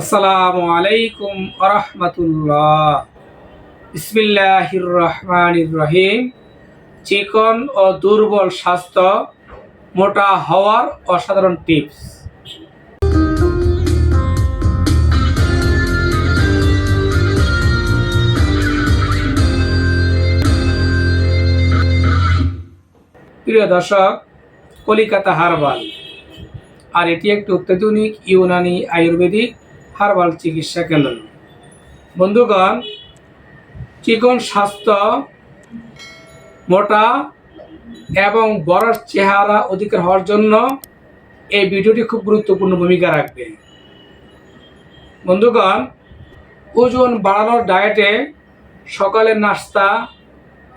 আসসালামু আলাইকুম আরহামতুল্লাহ ইসমিল্লাহির রহমানির রহিম চিকন ও দুর্বল স্বাস্থ্য, মোটা হওয়ার অসাধারণ টিপস। প্রিয় দর্শক, কলিকাতা হারবাল। আর এটি একটি অত্যাধুনিক ইউনানি আয়ুর্বেদিক হার্বাল চিকিৎসা কেন্দ্র। বন্ধুগণ, চিকন স্বাস্থ্য, মোটা এবং বড় চেহারা অধিকার হওয়ার জন্য এই ভিডিওটি খুব গুরুত্বপূর্ণ ভূমিকা রাখবে। বন্ধুগণ, ওজন বাড়ানোর ডায়েটে সকালের নাস্তা,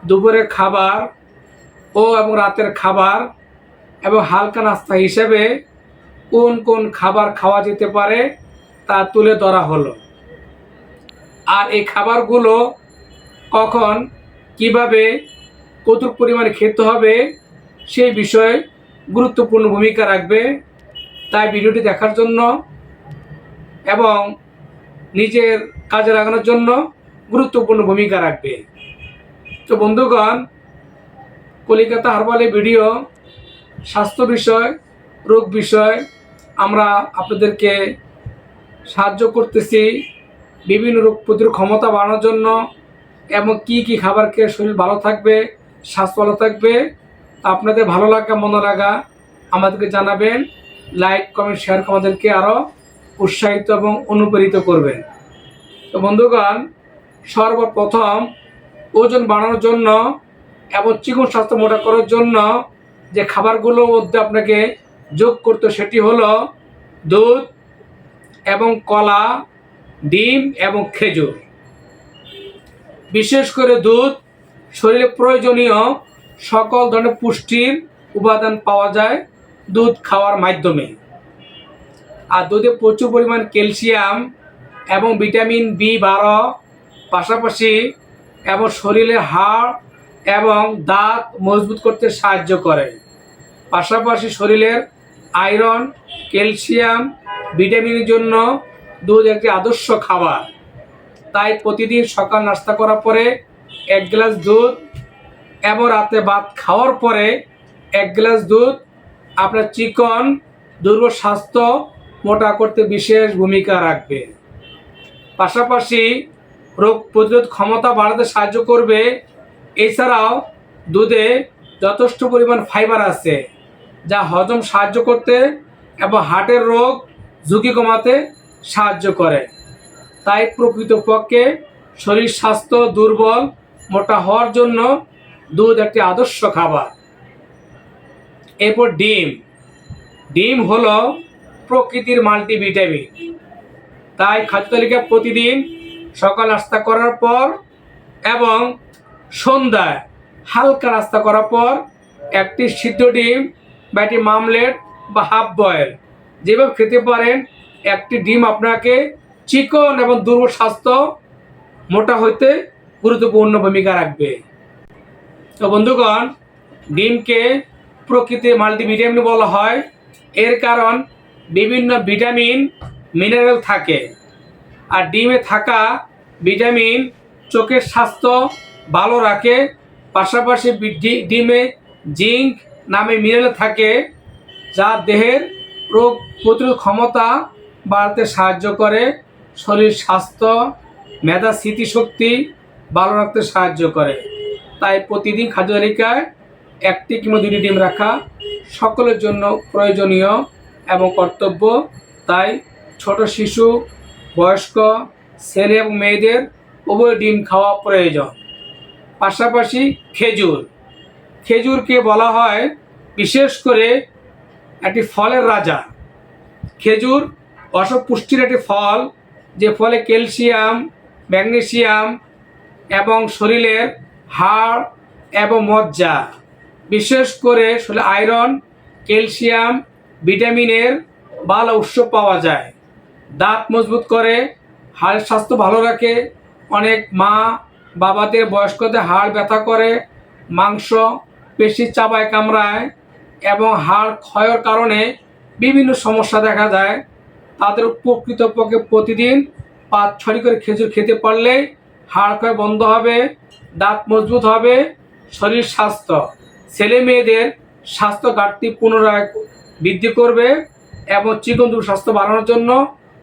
দুপুরের খাবার ও এবং রাতের খাবার এবং হালকা নাস্তা হিসেবে কোন কোন খাবার খাওয়া যেতে পারে তা তুলে ধরা হলো। আর এই খাবারগুলো কখন, কীভাবে, কতটুকু পরিমাণে খেতে হবে, সেই বিষয়ে গুরুত্বপূর্ণ ভূমিকা রাখবে তাই ভিডিওটি দেখার জন্য এবং নিজের কাজে লাগানোর জন্য গুরুত্বপূর্ণ ভূমিকা রাখবে। তো বন্ধুগণ, কলিকাতা হারবালে ভিডিও স্বাস্থ্য বিষয়, রোগ বিষয় আমরা আপনাদেরকে সাহায্য করতেছি বিভিন্ন রোগ প্রতিরোধ ক্ষমতা বাড়ানোর জন্য এবং কি কি খাবার খেয়ে শরীর ভালো থাকবে, স্বাস্থ্য ভালো থাকবে আপনাদের ভালো লাগা মনে লাগা আমাদেরকে জানাবেন। লাইক কমেন্ট শেয়ার আমাদেরকে আরও উৎসাহিত এবং অনুপ্রেরিত করবেন। তো বন্ধুগণ, সর্বপ্রথম ওজন বাড়ানোর জন্য এবং চিকন স্বাস্থ্য মোটা করার জন্য যে খাবারগুলোর মধ্যে আপনাকে যোগ করতে সেটি হলো দুধ এবং কলা, ডিম এবং খেজুর। বিশেষ করে দুধ, শরীরে প্রয়োজনীয় সকল ধরনের পুষ্টির উপাদান পাওয়া যায় দুধ খাওয়ার মাধ্যমে। আর দুধে প্রচুর পরিমাণ ক্যালসিয়াম এবং ভিটামিন বি বারো, পাশাপাশি এবং শরীরের হাড় এবং দাঁত মজবুত করতে সাহায্য করে। পাশাপাশি শরীরের আয়রন, ক্যালসিয়াম ভিটামিনের জন্য দুধ একটি আদর্শ খাবার। তাই প্রতিদিন সকাল নাস্তা করার পরে এক গ্লাস দুধ এবং রাতে ভাত খাওয়ার পরে এক গ্লাস দুধ। আপনার চিকন, দুর্বল স্বাস্থ্য মোটা করতে বিশেষ ভূমিকা রাখবে। পাশাপাশি রোগ প্রতিরোধ ক্ষমতা বাড়াতে সাহায্য করবে। এছাড়াও দুধে যথেষ্ট পরিমাণ ফাইবার আছে, যা হজম সাহায্য করতে এবং হার্টের রোগ ঝুঁকি কমাতে সাহায্য করে। তাই প্রকৃতপক্ষে শরীর স্বাস্থ্য দুর্বল, মোটা হওয়ার জন্য দুধ একটি আদর্শ খাবার। এরপর ডিম। ডিম হলো প্রকৃতির মাল্টিভিটামিন। তাই খাদ্য তালিকা প্রতিদিন সকাল নাস্তা করার পর এবং সন্ধ্যায় হালকা নাস্তা করার পর একটি সিদ্ধ ডিম বা একটি মামলেট বা হাফ বয়েল যেভাবে খেতে পারেন, একটি ডিম আপনাকে চিকন এবং দুর্বল স্বাস্থ্য, মোটা হইতে গুরুত্বপূর্ণ ভূমিকা রাখবে। তো বন্ধুগণ, ডিমকে প্রকৃতির মাল্টিভিটামিন বলা হয়। এর কারণ, বিভিন্ন ভিটামিন, মিনারেল থাকে। আর ডিমে থাকা ভিটামিন চোখের স্বাস্থ্য ভালো রাখে। পাশাপাশি ডিমে জিঙ্ক নামে মিনারেল থাকে, যা দেহের রোগ প্রতিরোধ ক্ষমতা বাড়াতে সাহায্য করে, শরীর স্বাস্থ্য, মেধা, স্মৃতিশক্তি ভালো রাখতে সাহায্য করে। তাই প্রতিদিন খাদ্য তালিকায় একটি কিংবা দুটি ডিম রাখা সকলের জন্য প্রয়োজনীয় এবং কর্তব্য। তাই ছোট শিশু, বয়স্ক, ছেলে এবং মেয়েদের উভয় ডিম খাওয়া প্রয়োজন। পাশাপাশি খেজুর। খেজুরকে বলা হয় বিশেষ করে একটি ফলের রাজা। খেজুর অসব পুষ্টির একটি ফল, যে ফলে ক্যালসিয়াম, ম্যাগনেসিয়াম এবং শরীরের হাড় এবং মজ্জা, বিশেষ করে শরীরে আয়রন, ক্যালসিয়াম ভিটামিনের ভালো উৎস পাওয়া যায়। দাঁত মজবুত করে, হাড়ের স্বাস্থ্য ভালো রাখে, অনেক মা বাবাদের বয়স্কদের হাড় ব্যথা করে, মাংস, পেশি চাবায় কামড়ায় এবং হাড় ক্ষয়ের কারণে বিভিন্ন সমস্যা দেখা যায় তাদের প্রকৃতপক্ষে প্রতিদিন পাঁচ ছড়ি করে খেজুর খেতে পারলে হাড় ক্ষয় বন্ধ হবে, দাঁত মজবুত হবে, শরীর স্বাস্থ্য, ছেলে মেয়েদের স্বাস্থ্য ঘাটতি পুনরায় বৃদ্ধি করবে এবং চিকন স্বাস্থ্য বাড়ানোর জন্য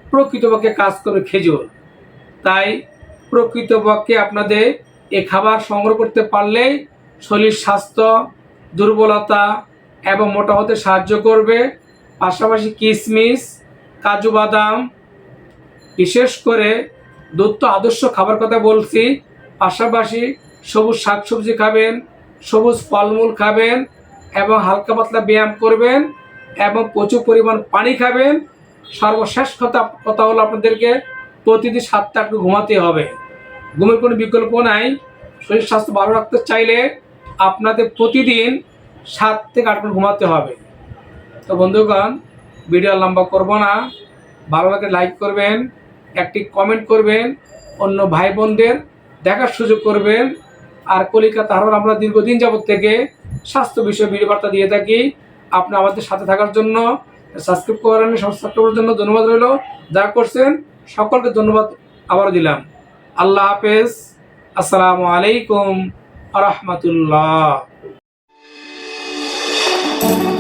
প্রকৃতপক্ষে কাজ করবে খেজুর। তাই প্রকৃতপক্ষে আপনাদের এ খাবার সংগ্রহ করতে পারলেই শরীর স্বাস্থ্য, দুর্বলতা এবং মোটা হতে সাহায্য করবে। পাশাপাশি কিশমিশ কাজু বাদাম, বিশেষ করে দুধ তো আদর্শ খাবার কথা বলছি। পাশাপাশি সবুজ শাকসবজি খাবেন, সবুজ ফলমূল খাবেন এবং হালকা পাতলা ব্যায়াম করবেন এবং প্রচুর পরিমাণ পানি খাবেন। সর্বশেষ কথা কথা হলো আপনাদেরকে প্রতিদিন সাতটা একটু ঘুমাতে হবে। ঘুমের কোনো বিকল্প নাই। শরীর স্বাস্থ্য ভালো রাখতে চাইলে আপনাদের প্রতিদিন সাত থেকে আট ঘণ্টা ঘুমাতে হবে। তো বন্ধুগণ ভিডিও লম্বা করব না। ভালো লাগে লাইক করবেন, একটি কমেন্ট করবেন, অন্য ভাই বোনদের দেখার সুযোগ করবেন। আর কলিকাতা হারবার আমরা দীর্ঘদিন যাবত থেকে স্বাস্থ্য বিষয়ে ভিডিও বার্তা দিয়ে থাকি। আপনি আমাদের সাথে থাকার জন্য সাবস্ক্রাইব করেন সাবস্ক্রাইব করার জন্য ধন্যবাদ রইল। যা করছেন, সকলকে ধন্যবাদ আবারও দিলাম। আল্লাহ হাফেজ। আসসালামু আলাইকুম রহমতুল্লাহ। amor.